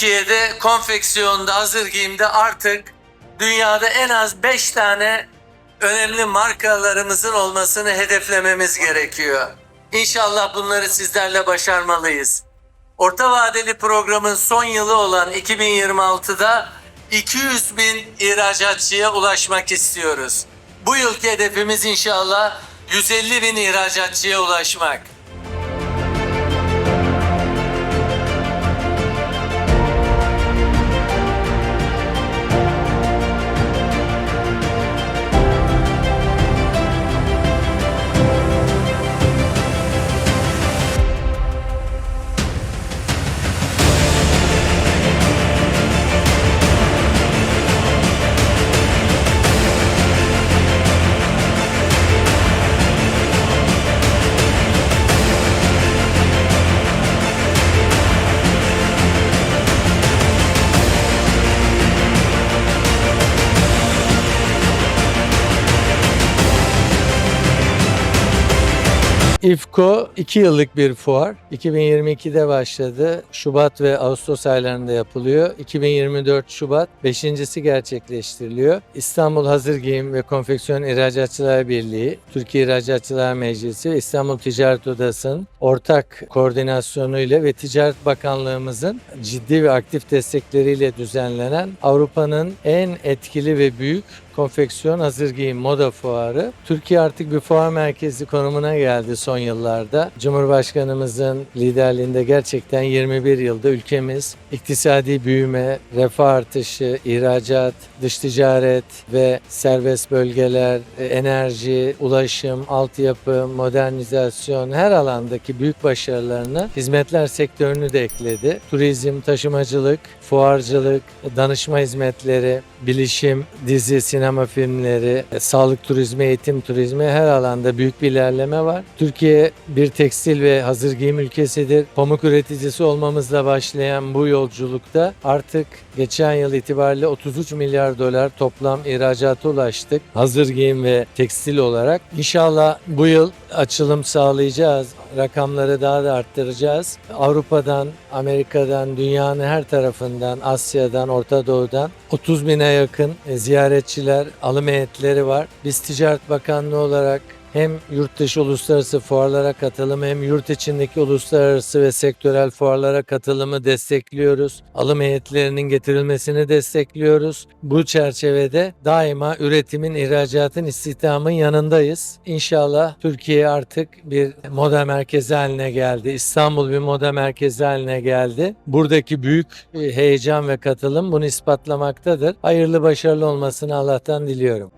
Türkiye'de konfeksiyonda, hazır giyimde artık dünyada en az 5 tane önemli markalarımızın olmasını hedeflememiz gerekiyor. İnşallah bunları sizlerle başarmalıyız. Orta vadeli programın son yılı olan 2026'da 200 bin ihracatçıya ulaşmak istiyoruz. Bu yılki hedefimiz inşallah 150 bin ihracatçıya ulaşmak. İFKO 2 yıllık bir fuar. 2022'de başladı. Şubat ve Ağustos aylarında yapılıyor. 2024 Şubat 5.si gerçekleştiriliyor. İstanbul Hazır Giyim ve Konfeksiyon İhracatçılar Birliği, Türkiye İhracatçılar Meclisi ve İstanbul Ticaret Odası'nın ortak koordinasyonuyla ve Ticaret Bakanlığımızın ciddi ve aktif destekleriyle düzenlenen Avrupa'nın en etkili ve büyük konfeksiyon hazır giyim moda fuarı. Türkiye artık bir fuar merkezi konumuna geldi son yıllarda. Cumhurbaşkanımızın liderliğinde gerçekten 21 yılda ülkemiz iktisadi büyüme, refah artışı, ihracat, dış ticaret ve serbest bölgeler, e, enerji, ulaşım, altyapı, modernizasyon her alandaki büyük başarılarını hizmetler sektörünü de ekledi. Turizm, taşımacılık, fuarcılık, danışma hizmetleri, bilişim, dizi, sinema filmleri, e, sağlık turizmi, eğitim turizmi her alanda büyük bir ilerleme var. Türkiye bir tekstil ve hazır giyim ülkesidir. Pamuk üreticisi olmamızla başlayan bu yolculukta artık geçen yıl itibariyle 33 milyar dolar toplam ihracata ulaştık. Hazır giyim ve tekstil olarak. İnşallah bu yıl açılım sağlayacağız. Rakamları daha da arttıracağız. Avrupa'dan, Amerika'dan, dünyanın her tarafından, Asya'dan, Orta Doğu'dan 30 bine yakın ziyaretçiler, alım heyetleri var. Biz Ticaret Bakanlığı olarak hem yurt dışı uluslararası fuarlara katılımı hem yurt içindeki uluslararası ve sektörel fuarlara katılımı destekliyoruz. Alım heyetlerinin getirilmesini destekliyoruz. Bu çerçevede daima üretimin, ihracatın, istihdamın yanındayız. İnşallah Türkiye artık bir moda merkezi haline geldi. İstanbul bir moda merkezi haline geldi. Buradaki büyük heyecan ve katılım bunu ispatlamaktadır. Hayırlı başarılı olmasını Allah'tan diliyorum.